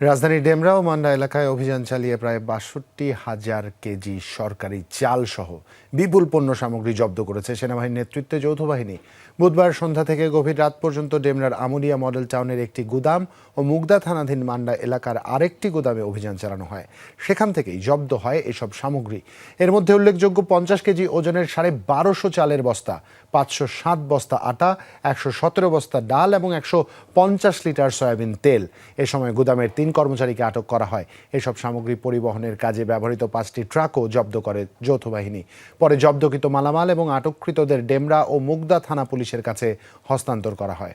রাজধানীর ডেমরা ও মান্ডা এলাকায় অভিযান চালিয়ে প্রায় বাষট্টি হাজার কেজি সরকারি চাল সহ বিপুল পণ্য সামগ্রী জব্দ করেছে সেনাবাহিনীর নেতৃত্বে যৌথ বাহিনী। বুধবার সন্ধ্যা থেকে গভীর রাত পর্যন্ত ডেমরার আমুলিয়া মডেল টাউনের একটি গুদাম ও মুগদা থানাধীন মান্ডা এলাকার আরেকটি গুদামে অভিযান চালানো হয়। সেখান থেকেই জব্দ হয় এসব সামগ্রী। এর মধ্যে উল্লেখযোগ্য পঞ্চাশ কেজি ওজনের সাড়ে বারোশো চালের বস্তা, পাঁচশো সাত বস্তা আটা, একশো সতেরো বস্তা ডাল এবং একশো পঞ্চাশ লিটার সয়াবিন তেল। এ সময় গুদামের তিন কর্মচারীকে আটক করা হয়। এসব সামগ্রী পরিবহনের কাজে ব্যবহৃত পাঁচটি ট্রাকও জব্দ করে যৌথ বাহিনী। পরে জব্দকৃত মালামাল এবং আটককৃতদের ডেমরা ও মুগদা থানা পুলিশের কাছে হস্তান্তর করা হয়।